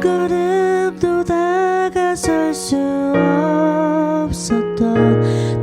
발걸음도 다가설 수 없었던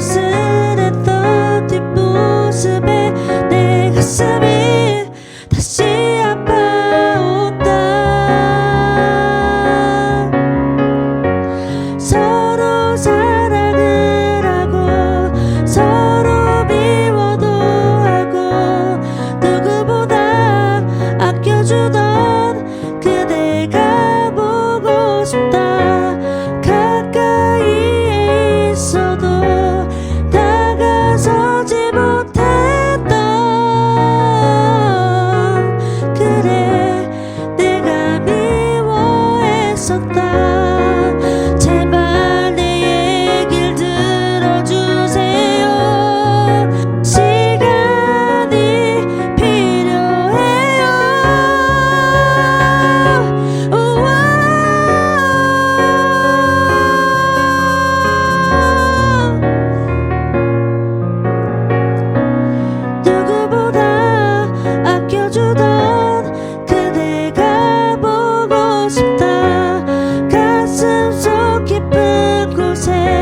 쓸쓸했던 뒷모습에 내 가슴이 다시 아파온다. 새